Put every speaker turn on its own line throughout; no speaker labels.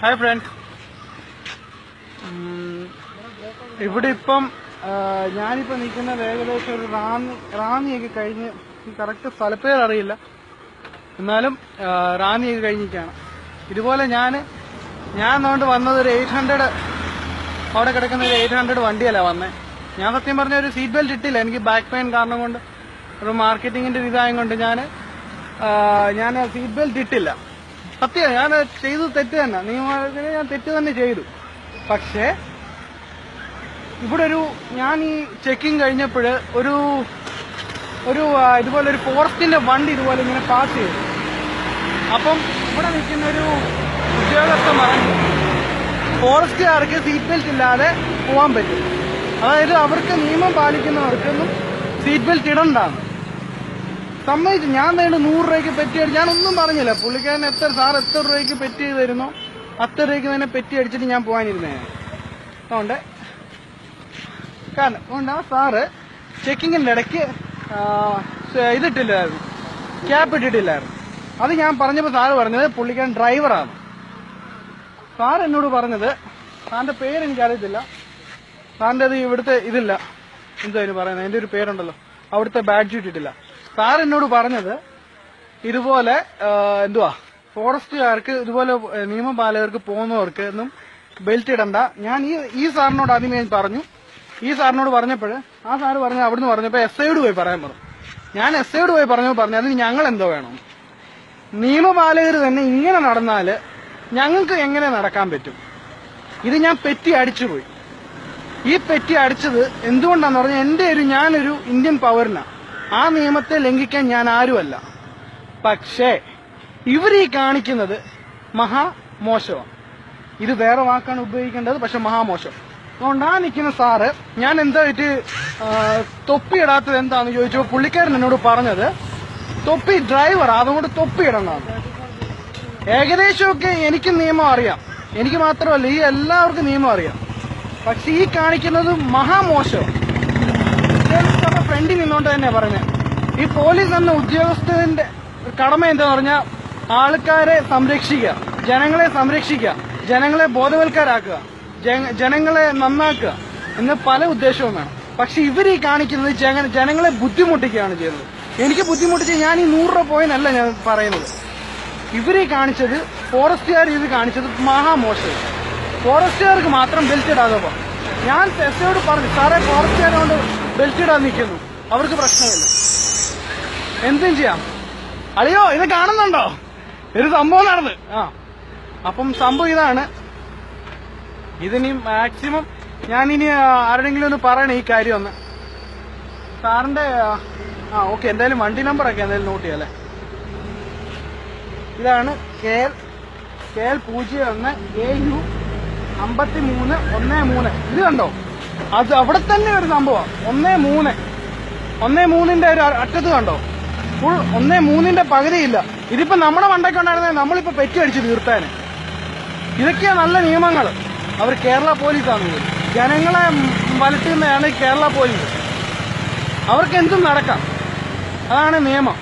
Hi friends ഇവിടെ ഇപ്പം ഞാനിപ്പോ നിൽക്കുന്നത് ഏകദേശം ഒരു റാന്നി റാന്നിയൊക്കെ കഴിഞ്ഞ് കറക്റ്റ് സ്ഥലപ്പേര് അറിയില്ല. എന്നാലും റാന്നിയൊക്കെ കഴിഞ്ഞിരിക്കുകയാണ്. ഇതുപോലെ ഞാൻ ഞാൻ അതുകൊണ്ട് വന്നത് ഒരു എയ്റ്റ് ഹൺഡ്രഡ് അവിടെ കിടക്കുന്ന ഒരു എയ്റ്റ് ഹൺഡ്രഡ് വണ്ടിയല്ല വന്നേ. ഞാൻ സത്യം പറഞ്ഞ ഒരു സീറ്റ് ബെൽറ്റ് ഇട്ടില്ല. എനിക്ക് ബാക്ക് പെയിൻ കാരണം കൊണ്ട് ഒരു മാർക്കറ്റിങ്ങിന്റെ ഇതായത് കൊണ്ട് ഞാൻ ഞാൻ സീറ്റ് ബെൽറ്റ് ഇട്ടില്ല. സത്യം ഞാൻ ചെയ്ത് തെറ്റ് തന്നെ. നിയമത്തിന് ഞാൻ തെറ്റ് തന്നെ ചെയ്തു. പക്ഷേ ഇവിടെ ഒരു ഞാൻ ഈ ചെക്കിങ് കഴിഞ്ഞപ്പോൾ ഒരു ഒരു ഇതുപോലെ ഒരു ഫോറസ്റ്റിന്റെ വണ്ടി ഇതുപോലെ ഇങ്ങനെ പാസ് ചെയ്തു. അപ്പം ഇവിടെ നിൽക്കുന്ന ഒരു ഉദ്യോഗസ്ഥൻ പറഞ്ഞു ഫോറസ്റ്റുകാർക്ക് സീറ്റ് ബെൽറ്റ് ഇല്ലാതെ പോകാൻ പറ്റും. അതായത് അവർക്ക് നിയമം പാലിക്കുന്നവർക്കൊന്നും സീറ്റ് ബെൽറ്റ് ഇടണ്ടാണ് സമ്മതിച്ചു. ഞാൻ നേട് നൂറ് രൂപയ്ക്ക് പെറ്റി ഞാൻ ഒന്നും പറഞ്ഞില്ല. പുള്ളിക്കാരൻ എത്ര സാർ എത്ര രൂപയ്ക്ക് പെറ്റി ചെയ്ത് തരുന്നോ അത്ര രൂപയ്ക്ക് തന്നെ പെറ്റി അടിച്ചിട്ട് ഞാൻ പോകാനിരുന്നേ അതുകൊണ്ട് കാരണം അതുകൊണ്ട് ആ സാറ് ചെക്കിങ്ങിന്റെ ഇടയ്ക്ക് ഇതിട്ടില്ലായിരുന്നു. ക്യാപ്പ് ഇട്ടിട്ടില്ലായിരുന്നു. അത് ഞാൻ പറഞ്ഞപ്പോൾ സാറ് പറഞ്ഞത് പുള്ളിക്കാരൻ ഡ്രൈവറാണ്. സാർ എന്നോട് പറഞ്ഞത് സാറിന്റെ പേര് എനിക്കറിയത്തില്ല. സാറിന്റെ അത് ഇവിടുത്തെ ഇതില്ല. എന്താ പറയുന്നത്? എന്റെ ഒരു പേരുണ്ടല്ലോ. അവിടുത്തെ ബാഡ്ജ് ഇട്ടിട്ടില്ല സാർ എന്നോട് പറഞ്ഞത് ഇതുപോലെ എന്തുവാ ഫോറസ്റ്റുകാർക്ക് ഇതുപോലെ നിയമപാലകർക്ക് പോകുന്നവർക്ക് ഒന്നും ബെൽറ്റ് ഇടണ്ട. ഞാൻ ഈ ഈ സാറിനോട് ആദ്യമേ ഞാൻ പറഞ്ഞു. ഈ സാറിനോട് പറഞ്ഞപ്പോൾ ആ സാറ് പറഞ്ഞ അവിടുന്ന് പറഞ്ഞപ്പോൾ എസ് ഐയോട് പോയി പറയാൻ പറഞ്ഞു. ഞാൻ എസ് ഐയോട് പോയി പറഞ്ഞപ്പോൾ പറഞ്ഞു അതിന് ഞങ്ങൾ എന്തോ വേണം? നിയമപാലകർ തന്നെ ഇങ്ങനെ നടന്നാൽ ഞങ്ങൾക്ക് എങ്ങനെ നടക്കാൻ പറ്റും? ഇത് ഞാൻ പെറ്റി അടിച്ചുപോയി. ഈ പെറ്റി അടിച്ചത് എന്തുകൊണ്ടാന്ന് പറഞ്ഞാൽ എന്റെ ഒരു ഞാനൊരു ഇന്ത്യൻ പൗരനാ. ആ നിയമത്തെ ലംഘിക്കാൻ ഞാൻ ആരുമല്ല. പക്ഷേ ഇവർ ഈ കാണിക്കുന്നത് മഹാ മോശമാണ്. ഇത് വേറെ വാക്കാണ് ഉപയോഗിക്കേണ്ടത് പക്ഷെ മഹാമോശം അതുകൊണ്ട് ആ നിൽക്കുന്ന സാറ് ഞാൻ എന്തായിട്ട് തൊപ്പിയിടാത്തത് എന്താണെന്ന് ചോദിച്ചപ്പോൾ പുള്ളിക്കാരൻ എന്നോട് പറഞ്ഞത് തൊപ്പി ഡ്രൈവർ അതുകൊണ്ട് തൊപ്പി ഏകദേശമൊക്കെ എനിക്ക് നിയമം അറിയാം. എനിക്ക് മാത്രമല്ല ഈ എല്ലാവർക്കും നിയമം അറിയാം. പക്ഷെ ഈ കാണിക്കുന്നത് മഹാമോശമാണ് ഫ്രണ്ടിൽ നിന്നുകൊണ്ട് തന്നെ പറഞ്ഞത് ഈ പോലീസ് എന്ന ഉദ്യോഗസ്ഥന്റെ കടമ എന്താന്ന് പറഞ്ഞാൽ ആൾക്കാരെ സംരക്ഷിക്കുക ജനങ്ങളെ സംരക്ഷിക്കുക ജനങ്ങളെ ബോധവൽക്കാരാക്കുക ജനങ്ങളെ നന്നാക്കുക എന്ന് പല ഉദ്ദേശവും വേണം. പക്ഷെ ഇവർ ഈ കാണിക്കുന്നത് ജന- ജനങ്ങളെ ബുദ്ധിമുട്ടിക്കുകയാണ് ചെയ്യുന്നത്. എനിക്ക് ബുദ്ധിമുട്ടിച്ച് ഞാൻ ഈ നൂറ് രൂപ പോയെന്നല്ല ഞാൻ പറയുന്നത്. ഇവരെ കാണിച്ചത് ഫോറസ്റ്റുകാർ ഇത് കാണിച്ചത് മഹാമോശം ഫോറസ്റ്റുകാർക്ക് മാത്രം ബെൽറ്റ് ഇടാതെ ഞാൻ എസ്ഐയോട് പറഞ്ഞു സാറേ ഫോറസ്റ്റുകാരോട് ബെൽറ്റ് ഇടാൻ നിൽക്കുന്നു. അവർക്ക് പ്രശ്നമില്ല. എന്തും ചെയ്യാം. അളിയോ ഇത് കാണുന്നുണ്ടോ? ഒരു സംഭവം നടന്ന്. ആ. അപ്പം സംഭവം ഇതാണ്. ഇതിനി മാക്സിമം ഞാനിനി ആരുടെങ്കിലും ഒന്ന് പറയണേ ഈ കാര്യം ഒന്ന്. സാറിന്റെ ആ, ആ ഓക്കെ എന്തായാലും വണ്ടി നമ്പർ ഒക്കെ എന്തായാലും നോട്ട് ചെയ്യാം അല്ലേ? ഇതാണ് കെ എൽ കെ എൽ പൂജ്യം ഒന്ന് എ യു അമ്പത്തി മൂന്ന് ഒന്ന് മൂന്ന്. ഇത് കണ്ടോ? അത് അവിടെ തന്നെ ഒരു സംഭവം. ഒന്ന് മൂന്ന്. ഒന്നേ മൂന്നിന്റെ ഒരു അറ്റത്ത് കണ്ടോ? ഫുൾ ഒന്നേ മൂന്നിന്റെ പകുതിയില്ല. ഇതിപ്പോ നമ്മുടെ വണ്ടൊക്കെ ഉണ്ടായിരുന്നെ നമ്മളിപ്പോ പെറ്റി അടിച്ച് തീർത്താന്. ഇതൊക്കെയാ നല്ല നിയമങ്ങൾ അവർ കേരള പോലീസാണ്. ജനങ്ങളെ വലട്ടുന്നതാണ് കേരള പോലീസ്. അവർക്ക് എന്തും നടക്കാം. അതാണ് നിയമം.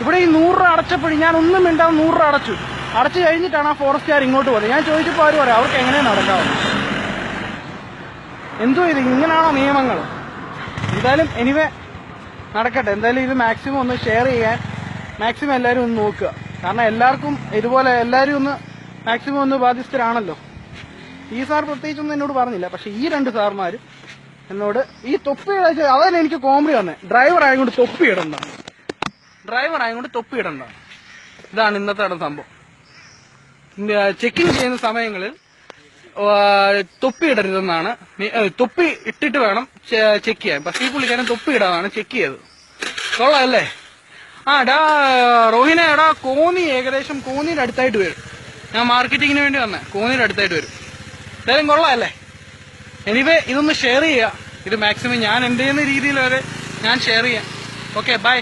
ഇവിടെ ഈ നൂറ് രൂപ അടച്ചപ്പോഴും ഞാൻ ഒന്നും മിണ്ടാതെ നൂറ് രൂപ അടച്ചു. അടച്ചു കഴിഞ്ഞിട്ടാണ് ആ ഫോറസ്റ്റുകാർ ഇങ്ങോട്ട് പോകുന്നത് ഞാൻ ചോദിച്ചപ്പോൾ അവർ പറയാം അവർക്ക് എങ്ങനെ നടക്കാവും? എന്തോ ഇത് ഇങ്ങനെയാണോ നിയമങ്ങൾ എന്തായാലും എനിവേ നടക്കട്ടെ. എന്തായാലും ഇത് മാക്സിമം ഒന്ന് ഷെയർ ചെയ്യാൻ മാക്സിമം എല്ലാവരും ഒന്ന് നോക്കുക. കാരണം എല്ലാവർക്കും ഇതുപോലെ എല്ലാവരും ഒന്ന് മാക്സിമം ഒന്ന് ബാധ്യസ്ഥരാണല്ലോ. ഈ സാർ പ്രത്യേകിച്ചൊന്നും എന്നോട് പറഞ്ഞില്ല. പക്ഷെ ഈ രണ്ട് സാർമാരും എന്നോട് ഈ തൊപ്പി അതന്നെ എനിക്ക് കോമഡി തന്നെ. ഡ്രൈവർ ആയതുകൊണ്ട് തൊപ്പി ഇടണ്ട. ഡ്രൈവർ ആയതുകൊണ്ട് തൊപ്പി ഇടണ്ട. ഇതാണ് ഇന്നത്തെ സംഭവം. ചെക്കിങ് ചെയ്യുന്ന സമയങ്ങളിൽ തൊപ്പി ഇടരുതെന്നാണ്. തൊപ്പി ഇട്ടിട്ട് വേണം ചെക്ക് ചെയ്യാൻ. പക്ഷേ ഈ പുള്ളിക്കാരൻ തൊപ്പി ഇടാതാണ് ചെക്ക് ചെയ്തത്. കൊള്ളാം അല്ലേ ആ ഡാ റോഹിനെ എടാ കോന്നി ഏകദേശം കോന്നിയുടെ അടുത്തായിട്ട് വരും. ഞാൻ മാർക്കറ്റിങ്ങിന് വേണ്ടി വന്നേ. കോന്നിയുടെ അടുത്തായിട്ട് വരും. എന്തായാലും കൊള്ളാം അല്ലേ എനിവേ ഇതൊന്ന് ഷെയർ ചെയ്യുക ഇത് മാക്സിമം ഞാൻ എന്റെ രീതിയിൽ വരെ ഞാൻ ഷെയർ ചെയ്യാം. Okay bye